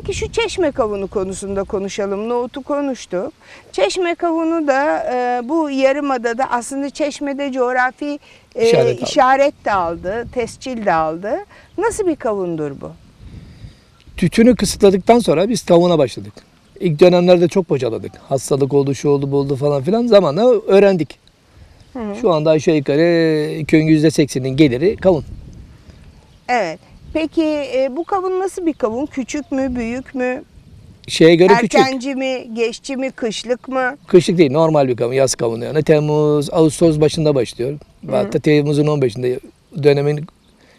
Peki şu çeşme kavunu konusunda konuşalım. Nohutu konuştuk. Çeşme kavunu da e, bu yarımadada aslında çeşmede coğrafi e, İşaret işaret, de aldı, tescil de aldı. Nasıl bir kavundur bu? Tütünü kısıtladıktan sonra biz kavuna başladık. İlk dönemlerde çok bocaladık. Hastalık oldu, şu oldu, bu oldu falan filan. Zamanla öğrendik. Şu anda aşağı yukarı köyün yüzde seksenin geliri kavun. Evet. Peki e, bu kavun nasıl bir kavun? Küçük mü, büyük mü? Şeye göre küçük. Erkenci mi, geççi mi, kışlık mı? Kışlık değil, normal bir kavun, yaz kavunu yani. Temmuz, Ağustos başında başlıyor. Hatta Temmuz'un 15'inde dönemin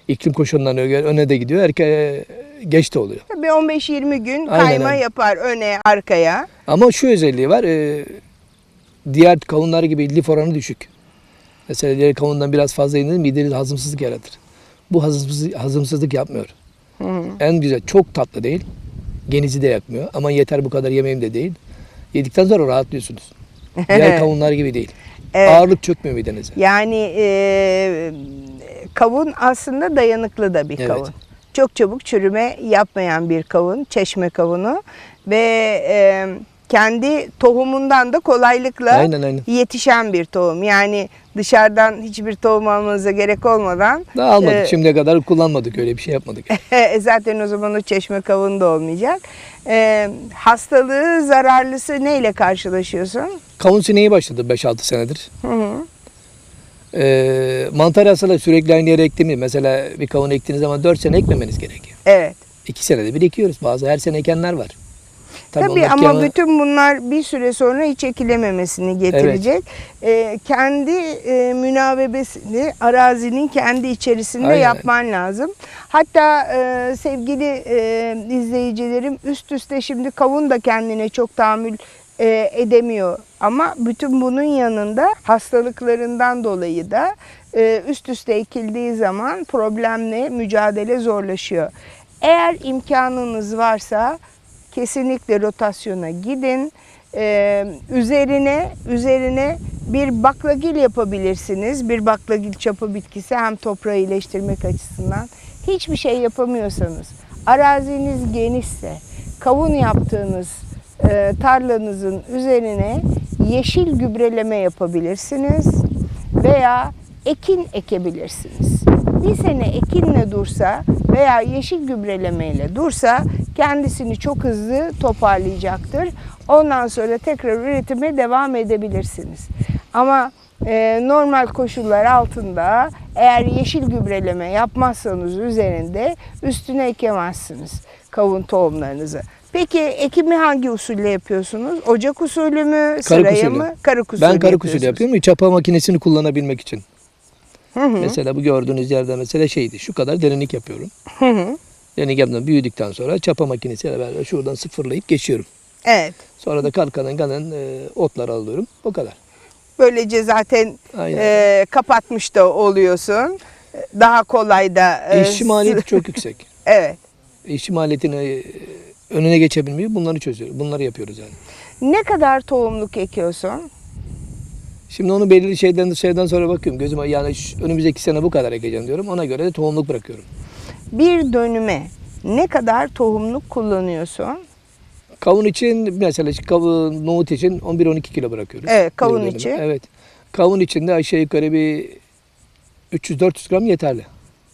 iklim koşullarına göre öne de gidiyor. Erke, geç de oluyor. Tabii 15-20 gün Aynen kayma öyle. yapar öne, arkaya. Ama şu özelliği var. e, diğer kavunlar gibi lif oranı düşük. Mesela diğer kavundan biraz fazla yenir midede hazımsızlık yaratır. Bu hazımsızlık, hazımsızlık yapmıyor. En güzel çok tatlı değil. Genizi de yakmıyor. Ama yeter bu kadar yemeyeyim de değil. Yedikten sonra rahatlıyorsunuz. Diğer kavunlar gibi değil. Evet. Ağırlık çökmüyor midenize. Yani e, kavun aslında dayanıklı da bir Evet. kavun. Çok çabuk çürüme yapmayan bir kavun, çeşme kavunu ve e, kendi tohumundan da kolaylıkla Aynen, aynen. yetişen bir tohum. Yani dışarıdan hiçbir tohum almanıza gerek olmadan Daha almadık. e, Şimdiye kadar kullanmadık. Öyle bir şey yapmadık. zaten o zaman o çeşme kavunu da olmayacak. E, hastalığı, zararlısı neyle karşılaşıyorsun? Kavun sineği başladı 5-6 senedir. Hı hı. Ee, mantar hastalığı sürekli aynı yere ekti mi? Mesela bir kavun ektiğiniz zaman 4 sene ekmemeniz gerekiyor. Evet. 2 senede bir ekiyoruz. Bazı her sene ekenler var. Tabii, onlar ama kenar- bütün bunlar bir süre sonra hiç ekilememesini getirecek. Ee, kendi e, münavebesini arazinin kendi içerisinde Aynen. yapman lazım. Hatta e, sevgili e, izleyicilerim üst üste şimdi kavun da kendine çok tahammül e, edemiyor. Ama bütün bunun yanında hastalıklarından dolayı da e, üst üste ekildiği zaman problemle mücadele zorlaşıyor. Eğer imkanınız varsa kesinlikle rotasyona gidin. Ee, üzerine üzerine bir baklagil yapabilirsiniz. Bir baklagil çapı bitkisi hem toprağı iyileştirmek açısından. Hiçbir şey yapamıyorsanız, araziniz genişse, kavun yaptığınız e, tarlanızın üzerine yeşil gübreleme yapabilirsiniz veya ekin ekebilirsiniz. Bir sene ekinle dursa veya yeşil gübrelemeyle dursa kendisini çok hızlı toparlayacaktır. Ondan sonra tekrar üretime devam edebilirsiniz. Ama e, normal koşullar altında eğer yeşil gübreleme yapmazsanız üzerinde üstüne ekemezsiniz kavun tohumlarınızı. Peki ekimi hangi usulle yapıyorsunuz? Ocak usulü mü, sıraya usulü. mı, karık usulü Ben karık usulü yapıyorum. Çapa makinesini kullanabilmek için. Hı hı. Mesela bu gördüğünüz yerde mesela şeydi. Şu kadar derinlik yapıyorum. Hı hı. Derinlik yaptım. Büyüdükten sonra çapa makinesiyle beraber şuradan sıfırlayıp geçiyorum. Evet. Sonra da kalkanın kanın e, otları alıyorum. O kadar. Böylece zaten Aynen. e, kapatmış da oluyorsun. Daha kolay da. e, İşçi maliyeti çok yüksek. Evet. İşçi maliyetini e, önüne geçebilmeyi bunları çözüyoruz. Bunları yapıyoruz yani. Ne kadar tohumluk ekiyorsun? Şimdi onu belirli şeyden şeyden sonra bakıyorum. Gözüme yani şu- önümüzdeki sene bu kadar ekeceğim diyorum. Ona göre de tohumluk bırakıyorum. Bir dönüme ne kadar tohumluk kullanıyorsun? Kavun için mesela kavun, nohut için 11-12 kilo bırakıyoruz. Evet, kavun için. Evet. Kavun için de aşağı yukarı bir 300-400 gram yeterli.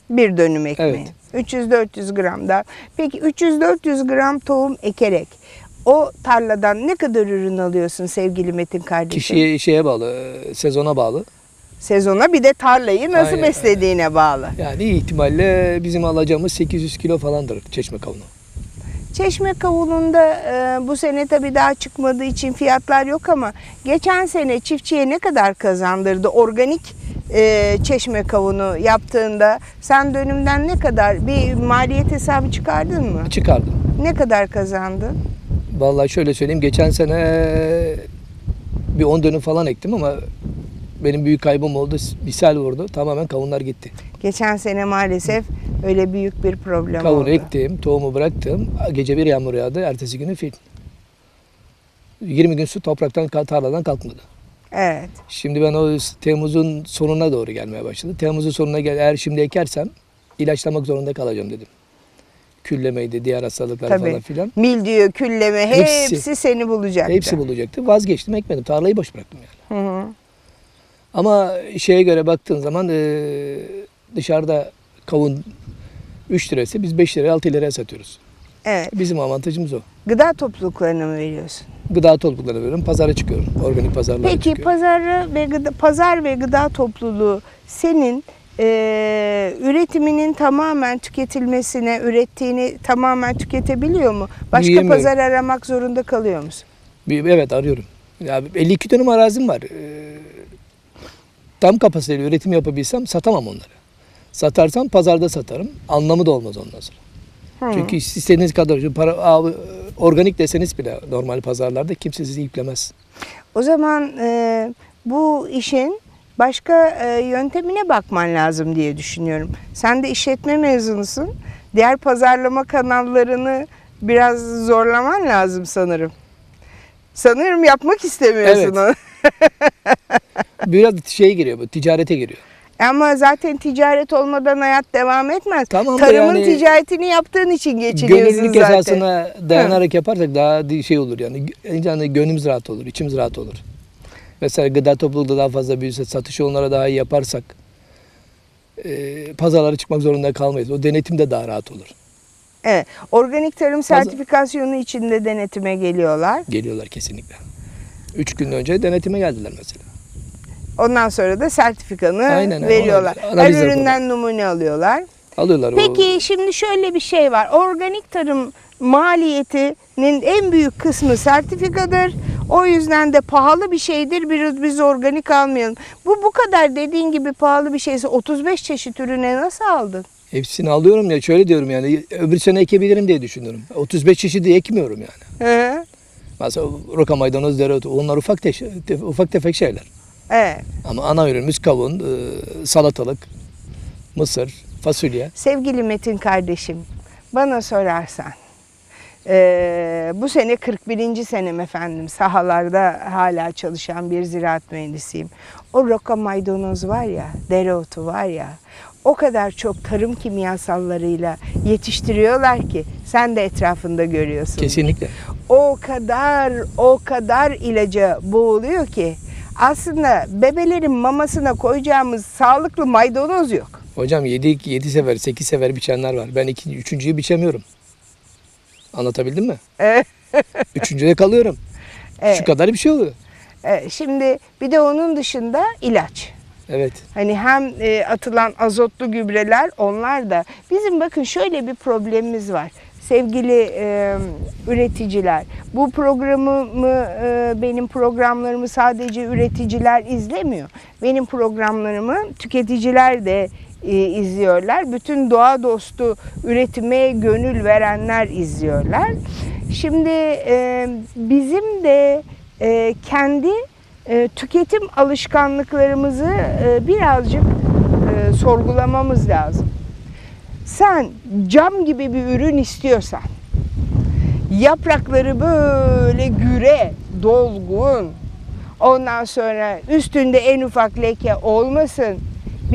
Bir dönüm ekmeği. Evet. 300-400 gram da. Peki 300-400 gram tohum ekerek o tarladan ne kadar ürün alıyorsun sevgili Metin kardeşim? Kişiye şeye bağlı, e, sezona bağlı. Sezona bir de tarlayı nasıl Aynen. beslediğine bağlı. Yani iyi ihtimalle bizim alacağımız 800 kilo falandır çeşme kavunu. Çeşme kavununda e, bu sene tabii daha çıkmadığı için fiyatlar yok ama geçen sene çiftçiye ne kadar kazandırdı organik e, çeşme kavunu yaptığında sen dönümden ne kadar bir maliyet hesabı çıkardın mı? Çıkardım. Ne kadar kazandın? Vallahi şöyle söyleyeyim geçen sene bir 10 dönüm falan ektim ama benim büyük kaybım oldu. Bir sel vurdu. Tamamen kavunlar gitti. Geçen sene maalesef öyle büyük bir problem Kavunu oldu. ektim, tohumu bıraktım. Gece bir yağmur yağdı. Ertesi günü fil. 20 gün su topraktan, tarladan kalkmadı. Evet. Şimdi ben o Temmuz'un sonuna doğru gelmeye başladı. Temmuz'un sonuna gel eğer şimdi ekersem ilaçlamak zorunda kalacağım dedim. Küllemeydi, diğer hastalıklar Tabii. falan filan. Mildiyo, külleme hepsi, Hepsi. seni bulacaktı. Hepsi bulacaktı. Vazgeçtim, ekmedim. Tarlayı boş bıraktım yani. Hı hı. Ama şeye göre baktığın zaman eee, dışarıda kavun 3 lirası biz 5 liraya 6 liraya satıyoruz. Evet. Bizim avantajımız o. Gıda topluluklarına mı veriyorsun? Gıda topluluklarına veriyorum. Pazara çıkıyorum. Organik pazarlara Peki çıkıyorum. pazarı ve gıda, pazar ve gıda topluluğu senin eee, üretiminin tamamen tüketilmesine, ürettiğini tamamen tüketebiliyor mu? Başka Yiyemiyorum. pazar aramak zorunda kalıyor musun? Evet arıyorum. Ya 52 dönüm arazim var. Ee, tam kapasiteyle üretim yapabilsem satamam onları. Satarsam pazarda satarım. Anlamı da olmaz ondan sonra. Hı. Çünkü istediğiniz kadar para, abi, organik deseniz bile normal pazarlarda kimse sizi yüklemez. O zaman eee, bu işin başka eee, yöntemine bakman lazım diye düşünüyorum. Sen de işletme mezunusun. Diğer pazarlama kanallarını biraz zorlaman lazım sanırım. Sanırım yapmak istemiyorsun Evet. onu. Biraz şey giriyor bu, ticarete giriyor. Ama zaten ticaret olmadan hayat devam etmez. Tamam Tarımın yani- ticaretini yaptığın için geçiniyorsun Gönüllülük zaten. esasına dayanarak yaparsak daha şey olur yani. yani gönlümüz rahat olur, içimiz rahat olur. Mesela gıda topluluğu da daha fazla büyüse, satışı onlara daha iyi yaparsak e, pazarlara çıkmak zorunda kalmayız. O denetim de daha rahat olur. Evet. Organik tarım sertifikasyonu için de denetime geliyorlar. Geliyorlar kesinlikle. Üç gün önce denetime geldiler mesela. Ondan sonra da sertifikanı Aynen, ona veriyorlar. göre Her üründen numune alıyorlar. Alıyorlar o. Peki şimdi şöyle bir şey var. Organik tarım maliyetinin en büyük kısmı sertifikadır. O yüzden de pahalı bir şeydir. Biz, biz organik almayalım. Bu bu kadar dediğin gibi pahalı bir şeyse 35 çeşit ürüne nasıl aldın? Hepsini alıyorum ya şöyle diyorum yani öbür sene ekebilirim diye düşünüyorum. 35 çeşidi ekmiyorum yani. Hı? Mesela roka maydanoz, dereotu onlar ufak, teş- ufak tefek şeyler. Evet. Ama ana ürünümüz kavun, e, salatalık, mısır, fasulye. Sevgili Metin kardeşim, bana sorarsan, eee, bu sene 41. senem efendim, sahalarda hala çalışan bir ziraat mühendisiyim. O roka maydanoz var ya, dereotu var ya, o kadar çok tarım kimyasallarıyla yetiştiriyorlar ki sen de etrafında görüyorsun. Kesinlikle. O kadar, o kadar ilaca boğuluyor ki aslında bebelerin mamasına koyacağımız sağlıklı maydanoz yok. Hocam 7 7 sefer, 8 sefer biçenler var. Ben ikinci, üçüncüyü biçemiyorum. Anlatabildim mi? Evet. Üçüncüde kalıyorum. Evet. Şu kadar bir şey oluyor. E, Şimdi bir de onun dışında ilaç. Evet. Hani hem e, atılan azotlu gübreler onlar da. Bizim bakın şöyle bir problemimiz var. Sevgili e, üreticiler, bu programımı, e, benim programlarımı sadece üreticiler izlemiyor. Benim programlarımı tüketiciler de izliyorlar. Bütün doğa dostu üretime gönül verenler izliyorlar. Şimdi e, bizim de e, kendi e, tüketim alışkanlıklarımızı e, birazcık e, sorgulamamız lazım. Sen cam gibi bir ürün istiyorsan, yaprakları böyle güre, dolgun, ondan sonra üstünde en ufak leke olmasın,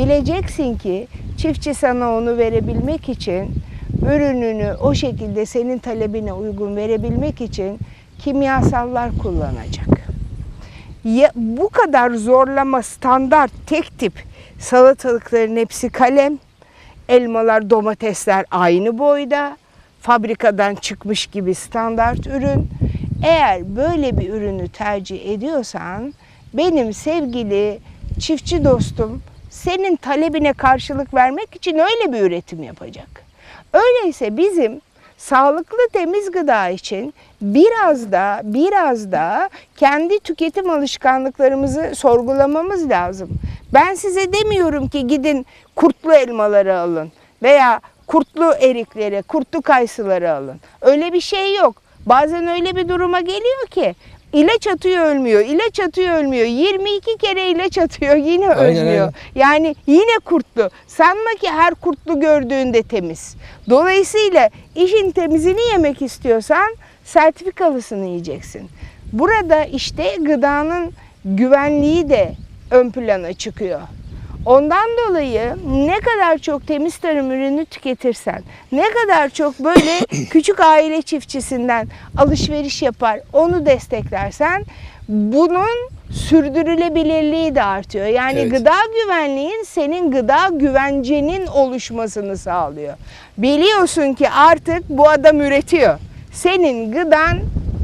bileceksin ki çiftçi sana onu verebilmek için ürününü o şekilde senin talebine uygun verebilmek için kimyasallar kullanacak. Ya, bu kadar zorlama standart tek tip salatalıkların hepsi kalem, elmalar, domatesler aynı boyda, fabrikadan çıkmış gibi standart ürün. Eğer böyle bir ürünü tercih ediyorsan benim sevgili çiftçi dostum senin talebine karşılık vermek için öyle bir üretim yapacak. Öyleyse bizim sağlıklı temiz gıda için biraz da biraz da kendi tüketim alışkanlıklarımızı sorgulamamız lazım. Ben size demiyorum ki gidin kurtlu elmaları alın veya kurtlu erikleri, kurtlu kayısıları alın. Öyle bir şey yok. Bazen öyle bir duruma geliyor ki ilaç atıyor ölmüyor, ilaç atıyor ölmüyor. 22 kere ilaç atıyor yine Aynen, ölmüyor. aynen. Yani yine kurtlu. Sanma ki her kurtlu gördüğünde temiz. Dolayısıyla işin temizini yemek istiyorsan sertifikalısını yiyeceksin. Burada işte gıdanın güvenliği de ön plana çıkıyor. Ondan dolayı ne kadar çok temiz tarım ürünü tüketirsen, ne kadar çok böyle küçük aile çiftçisinden alışveriş yapar, onu desteklersen bunun sürdürülebilirliği de artıyor. Yani Evet. gıda güvenliğin senin gıda güvencenin oluşmasını sağlıyor. Biliyorsun ki artık bu adam üretiyor. Senin gıdan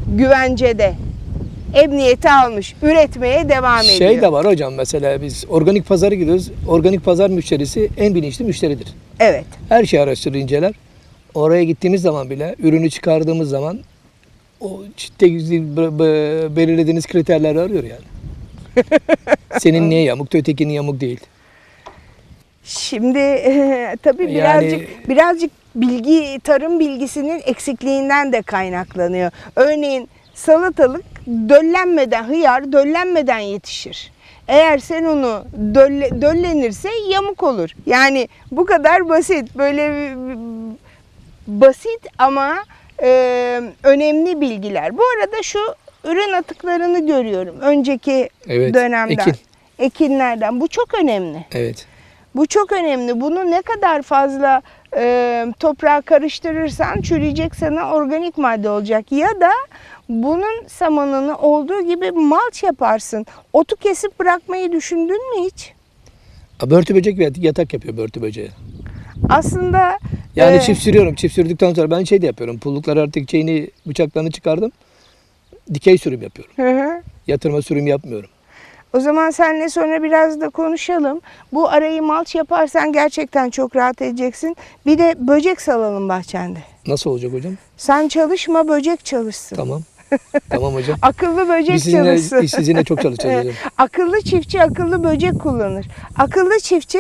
güvencede. Emniyeti almış. Üretmeye devam ediyor. Şey de var hocam mesela biz organik pazara gidiyoruz. Organik pazar müşterisi en bilinçli müşteridir. Evet. Her şeyi araştırır, inceler. Oraya gittiğimiz zaman bile ürünü çıkardığımız zaman o b- belirlediğiniz kriterleri arıyor yani. Senin niye yamuktu, ötekinin yamuk değil. Şimdi tabii Yani- birazcık birazcık bilgi tarım bilgisinin eksikliğinden de kaynaklanıyor. Örneğin salatalık döllenmeden hıyar döllenmeden yetişir. Eğer sen onu dölle, döllenirse yamuk olur. Yani bu kadar basit. Böyle basit ama e, önemli bilgiler. Bu arada şu ürün atıklarını görüyorum. Önceki Evet, dönemden. ekin. Ekinlerden. Bu çok önemli. Evet. Bu çok önemli. Bunu ne kadar fazla e, toprağa karıştırırsan çürüyecek sana organik madde olacak. Ya da bunun samanını olduğu gibi malç yaparsın. Otu kesip bırakmayı düşündün mü hiç? Börtü böcek ve yatak yapıyor börtü böceği. Aslında Yani e, çift sürüyorum. Çift sürdükten sonra ben şey de yapıyorum. Pullukları artık şeyini bıçaklarını çıkardım. Dikey sürüm yapıyorum. hı hı. Yatırma sürüm yapmıyorum. O zaman seninle sonra biraz da konuşalım. Bu arayı malç yaparsan gerçekten çok rahat edeceksin. Bir de böcek salalım bahçende. Nasıl olacak hocam? Sen çalışma böcek çalışsın. Tamam. Tamam hocam. Akıllı böcek Biz sizinle, çalışsın. biz sizinle çok çalışacağız hocam. Akıllı çiftçi akıllı böcek kullanır. Akıllı çiftçi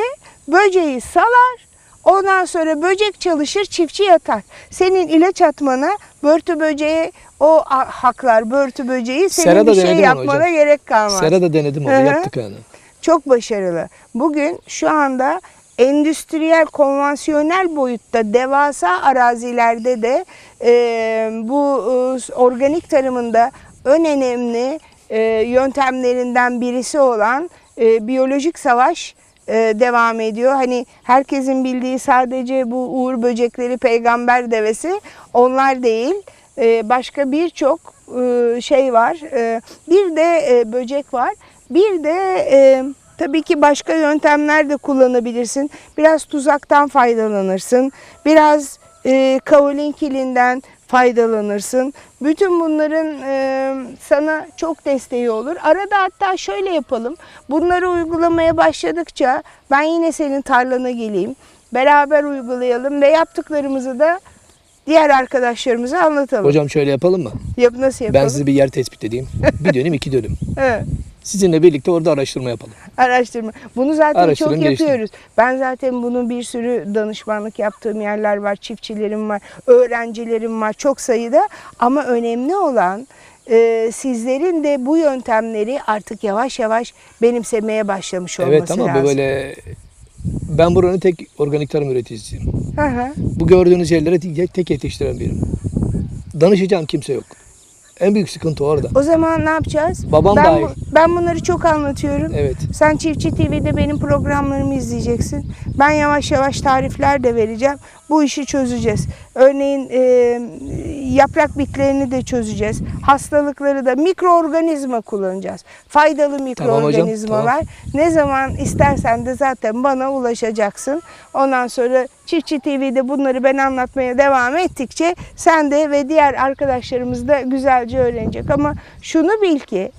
böceği salar. Ondan sonra böcek çalışır, çiftçi yatar. Senin ilaç atmana börtü böceği o haklar börtü böceği senin Serada bir şey yapmana hocam. gerek kalmaz. Serada denedim onu. Yaptık yani. Çok başarılı. Bugün şu anda endüstriyel, konvansiyonel boyutta devasa arazilerde de e, bu e, organik tarımında en önemli e, yöntemlerinden birisi olan e, biyolojik savaş e, devam ediyor. Hani herkesin bildiği sadece bu uğur böcekleri, peygamber devesi onlar değil. E, başka birçok e, şey var. E, bir de e, böcek var. Bir de e, tabii ki başka yöntemler de kullanabilirsin. Biraz tuzaktan faydalanırsın. Biraz e, kaolin kilinden faydalanırsın. Bütün bunların e, sana çok desteği olur. Arada hatta şöyle yapalım. Bunları uygulamaya başladıkça ben yine senin tarlana geleyim. Beraber uygulayalım ve yaptıklarımızı da diğer arkadaşlarımıza anlatalım. Hocam şöyle yapalım mı? Yap, nasıl yapalım? Ben size bir yer tespit edeyim. Bir dönüm iki dönüm. Evet. Sizinle birlikte orada araştırma yapalım. Araştırma. Bunu zaten Araştırın, çok geliştirin. yapıyoruz. Ben zaten bunun bir sürü danışmanlık yaptığım yerler var. Çiftçilerim var, öğrencilerim var çok sayıda. Ama önemli olan e, sizlerin de bu yöntemleri artık yavaş yavaş benimsemeye başlamış olması Evet ama lazım. böyle ben buranın tek organik tarım üreticisiyim. Hı hı. Bu gördüğünüz yerlere tek, tek yetiştiren birim. Danışacağım kimse yok. En büyük sıkıntı orada. O zaman ne yapacağız? Babam ben, dahil. bu- ben bunları çok anlatıyorum. Evet. Sen Çiftçi TV'de benim programlarımı izleyeceksin. Ben yavaş yavaş tarifler de vereceğim. Bu işi çözeceğiz. Örneğin e, yaprak bitlerini de çözeceğiz. Hastalıkları da mikroorganizma kullanacağız. Faydalı mikroorganizmalar. Ne zaman istersen de zaten bana ulaşacaksın. Ondan sonra Çiftçi TV'de bunları ben anlatmaya devam ettikçe sen de ve diğer arkadaşlarımız da güzelce öğrenecek. Ama şunu bil ki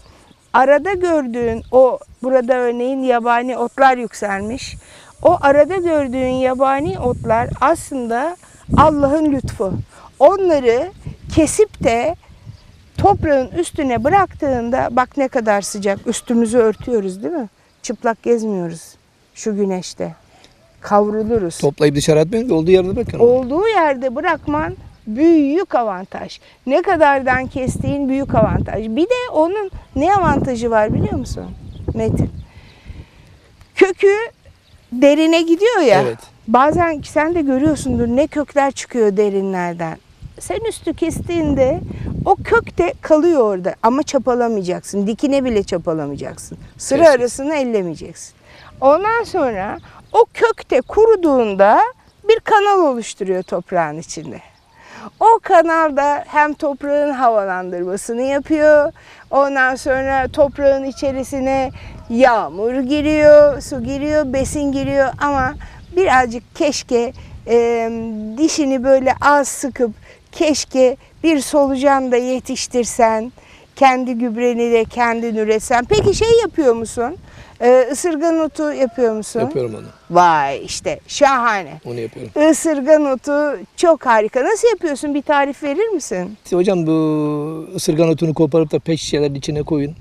arada gördüğün o burada örneğin yabani otlar yükselmiş. O arada gördüğün yabani otlar aslında Allah'ın lütfu. Onları kesip de toprağın üstüne bıraktığında bak ne kadar sıcak. Üstümüzü örtüyoruz değil mi? Çıplak gezmiyoruz şu güneşte. Kavruluruz. Toplayıp dışarı atmayın. Olduğu yerde bakın. Olduğu yerde bırakman büyük avantaj. Ne kadardan kestiğin büyük avantaj. Bir de onun ne avantajı var biliyor musun Metin? Kökü derine gidiyor ya. Evet. Bazen sen de görüyorsundur ne kökler çıkıyor derinlerden. Sen üstü kestiğinde o kök de kalıyor orada ama çapalamayacaksın. Dikine bile çapalamayacaksın. Sıra Kesin. arasını ellemeyeceksin. Ondan sonra o kökte kuruduğunda bir kanal oluşturuyor toprağın içinde. O kanalda hem toprağın havalandırmasını yapıyor. Ondan sonra toprağın içerisine yağmur giriyor, su giriyor, besin giriyor ama birazcık keşke e, dişini böyle az sıkıp keşke bir solucan da yetiştirsen, kendi gübreni de kendin üretsen. Peki şey yapıyor musun? Ee, ısırgan otu yapıyor musun? Yapıyorum onu. Vay işte şahane. Onu yapıyorum. Isırgan otu çok harika. Nasıl yapıyorsun? Bir tarif verir misin? İşte hocam bu ısırgan otunu koparıp da pet şişelerin içine koyun.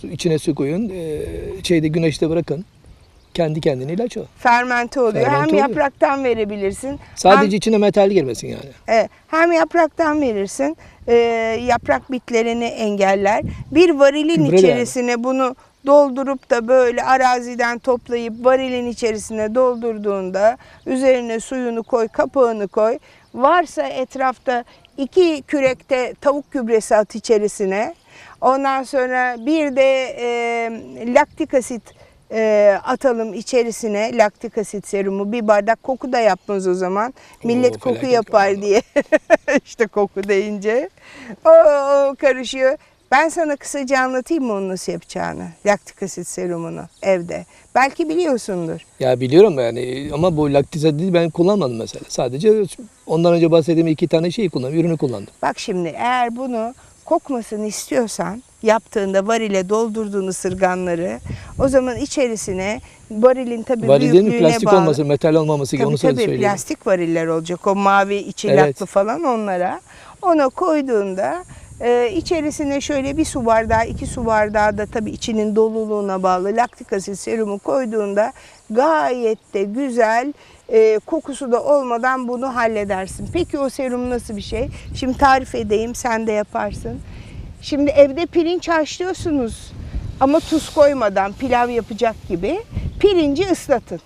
Su, içine su koyun. Ee, şeyde güneşte bırakın. Kendi kendine ilaç o. Fermente oluyor. Fermente hem oluyor. yapraktan verebilirsin. Sadece içine metal girmesin yani. Hem, e, hem yapraktan verirsin. e, yaprak bitlerini engeller. Bir varilin Gübre içerisine bunu doldurup da böyle araziden toplayıp varilin içerisine doldurduğunda üzerine suyunu koy, kapağını koy. Varsa etrafta iki kürekte tavuk gübresi at içerisine. Ondan sonra bir de e, laktik asit e, atalım içerisine laktik asit serumu bir bardak koku da yapmaz o zaman. Millet Oo, koku yapar koku. diye. işte koku deyince. O, karışıyor. Ben sana kısaca anlatayım mı onu nasıl yapacağını? Laktik asit serumunu evde. Belki biliyorsundur. Ya biliyorum yani ama bu laktik asit ben kullanmadım mesela. Sadece ondan önce bahsettiğim iki tane şeyi kullandım. Ürünü kullandım. Bak şimdi eğer bunu kokmasını istiyorsan yaptığında varile doldurduğun ısırganları o zaman içerisine varilin tabii Varilin büyüklüğüne plastik bağlı. olması, metal olmaması Tabii onu tabii söyleyeyim. plastik variller olacak. O mavi içi Evet. laklı falan onlara. Ona koyduğunda e, içerisine şöyle bir su bardağı, iki su bardağı da tabii içinin doluluğuna bağlı laktik asit serumu koyduğunda gayet de güzel e, kokusu da olmadan bunu halledersin. Peki o serum nasıl bir şey? Şimdi tarif edeyim sen de yaparsın. Şimdi evde pirinç haşlıyorsunuz ama tuz koymadan pilav yapacak gibi pirinci ıslatın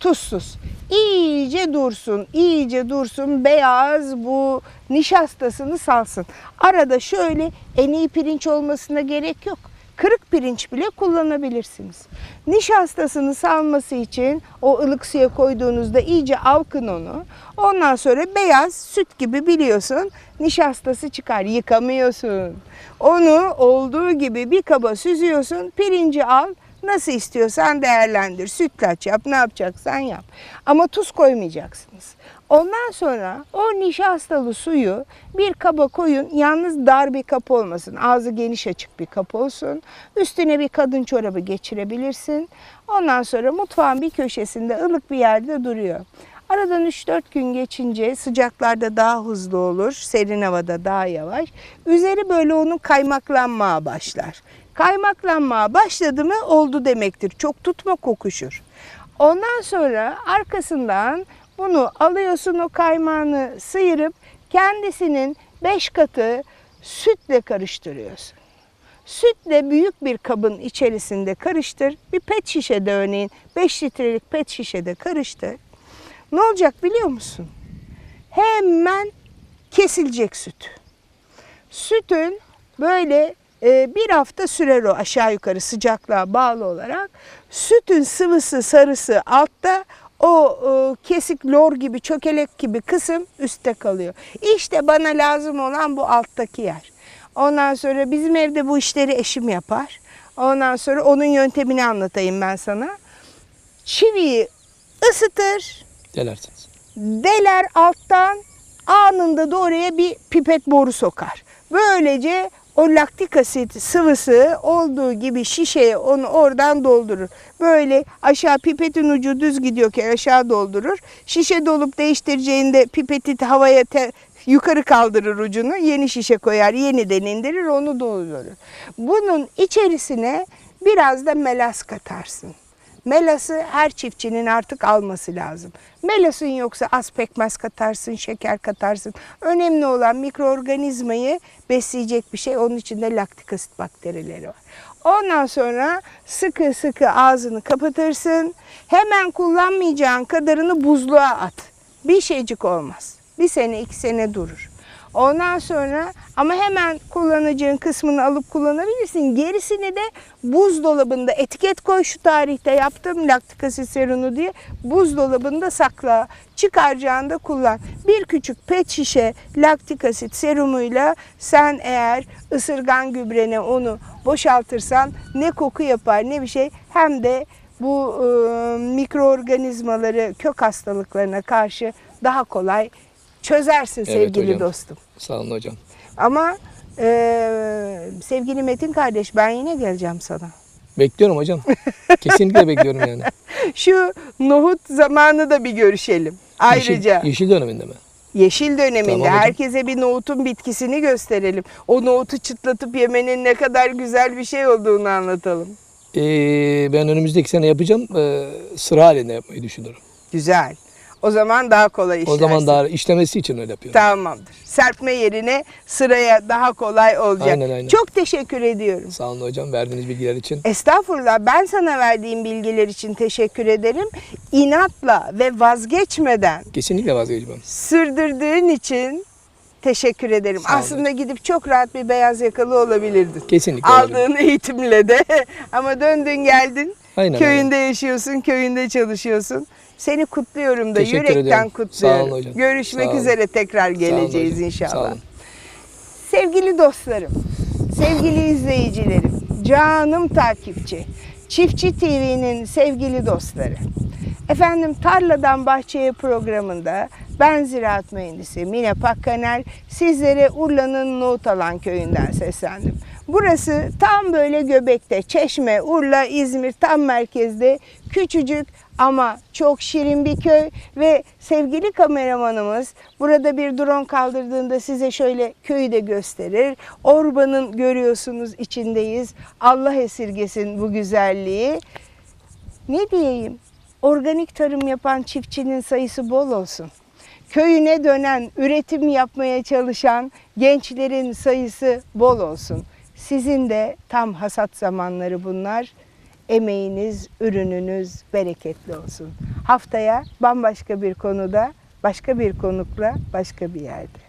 tuzsuz. İyice dursun, iyice dursun, beyaz bu nişastasını salsın. Arada şöyle en iyi pirinç olmasına gerek yok. Kırık pirinç bile kullanabilirsiniz. Nişastasını salması için o ılık suya koyduğunuzda iyice alkın onu. Ondan sonra beyaz süt gibi biliyorsun nişastası çıkar. Yıkamıyorsun. Onu olduğu gibi bir kaba süzüyorsun. Pirinci al. Nasıl istiyorsan değerlendir. Sütlaç yap, ne yapacaksan yap. Ama tuz koymayacaksınız. Ondan sonra o nişastalı suyu bir kaba koyun. Yalnız dar bir kap olmasın. Ağzı geniş açık bir kap olsun. Üstüne bir kadın çorabı geçirebilirsin. Ondan sonra mutfağın bir köşesinde ılık bir yerde duruyor. Aradan 3-4 gün geçince sıcaklarda daha hızlı olur, serin havada daha yavaş. Üzeri böyle onun kaymaklanmaya başlar. Kaymaklanmaya başladı mı oldu demektir. Çok tutma kokuşur. Ondan sonra arkasından bunu alıyorsun o kaymağını sıyırıp kendisinin 5 katı sütle karıştırıyorsun. Sütle büyük bir kabın içerisinde karıştır. Bir pet şişede örneğin 5 litrelik pet şişede karıştır. Ne olacak biliyor musun? Hemen kesilecek süt. Sütün böyle bir hafta sürer o aşağı yukarı sıcaklığa bağlı olarak. Sütün sıvısı sarısı altta o e, kesik lor gibi çökelek gibi kısım üstte kalıyor. İşte bana lazım olan bu alttaki yer. Ondan sonra bizim evde bu işleri eşim yapar. Ondan sonra onun yöntemini anlatayım ben sana. Çiviyi ısıtır, Delersiniz. deler alttan anında da oraya bir pipet boru sokar. Böylece o laktik asit sıvısı olduğu gibi şişeye onu oradan doldurur. Böyle aşağı pipetin ucu düz gidiyorken aşağı doldurur. Şişe dolup değiştireceğinde pipeti havaya te- yukarı kaldırır ucunu. Yeni şişe koyar, yeniden indirir, onu doldurur. Bunun içerisine biraz da melas katarsın. Melası her çiftçinin artık alması lazım. Melasın yoksa az pekmez katarsın, şeker katarsın. Önemli olan mikroorganizmayı besleyecek bir şey. Onun içinde laktik asit bakterileri var. Ondan sonra sıkı sıkı ağzını kapatırsın. Hemen kullanmayacağın kadarını buzluğa at. Bir şeycik olmaz. Bir sene iki sene durur. Ondan sonra ama hemen kullanacağın kısmını alıp kullanabilirsin. Gerisini de buzdolabında etiket koy şu tarihte yaptım laktik asit serunu diye buzdolabında sakla. Çıkaracağında kullan. Bir küçük pet şişe laktik asit serumuyla sen eğer ısırgan gübrene onu boşaltırsan ne koku yapar ne bir şey hem de bu e, mikroorganizmaları kök hastalıklarına karşı daha kolay çözersin Evet sevgili hocam. dostum. Sağ olun hocam. Ama e, sevgili Metin kardeş ben yine geleceğim sana. Bekliyorum hocam. Kesinlikle bekliyorum yani. Şu nohut zamanı da bir görüşelim. Ayrıca Yeşil, yeşil döneminde mi? yeşil döneminde Tamam hocam. herkese bir nohutun bitkisini gösterelim. O nohutu çıtlatıp yemenin ne kadar güzel bir şey olduğunu anlatalım. Ee, ben önümüzdeki sene yapacağım. Ee, sıra halinde yapmayı düşünüyorum. Güzel. O zaman daha kolay işlersin. O zaman daha işlemesi için öyle yapıyorum. Tamamdır. Serpme yerine sıraya daha kolay olacak. Aynen, aynen. Çok teşekkür ediyorum. Sağ olun hocam verdiğiniz bilgiler için. Estağfurullah ben sana verdiğim bilgiler için teşekkür ederim. İnatla ve vazgeçmeden Kesinlikle vazgeçmem. sürdürdüğün için teşekkür ederim. Sağ olun. Aslında gidip çok rahat bir beyaz yakalı olabilirdin. Kesinlikle. Aldığın eğitimle de ama döndün geldin. Aynen, köyünde yaşıyorsun, köyünde çalışıyorsun. Seni kutluyorum da Teşekkür yürekten ediyorum. kutluyorum. Sağ olun hocam. Görüşmek Sağ olun. üzere tekrar Sağ geleceğiz hocam. inşallah. Sağ olun. Sevgili dostlarım, sevgili izleyicilerim, canım takipçi, Çiftçi TV'nin sevgili dostları. Efendim Tarladan Bahçeye programında ben ziraat mühendisi Mine Pakkaner sizlere Urla'nın Nohutalan köyünden seslendim. Burası tam böyle göbekte, Çeşme, Urla, İzmir tam merkezde küçücük ama çok şirin bir köy ve sevgili kameramanımız burada bir drone kaldırdığında size şöyle köyü de gösterir. Orbanın görüyorsunuz içindeyiz. Allah esirgesin bu güzelliği. Ne diyeyim? Organik tarım yapan çiftçinin sayısı bol olsun. Köyüne dönen, üretim yapmaya çalışan gençlerin sayısı bol olsun. Sizin de tam hasat zamanları bunlar. Emeğiniz, ürününüz bereketli olsun. Haftaya bambaşka bir konuda, başka bir konukla, başka bir yerde.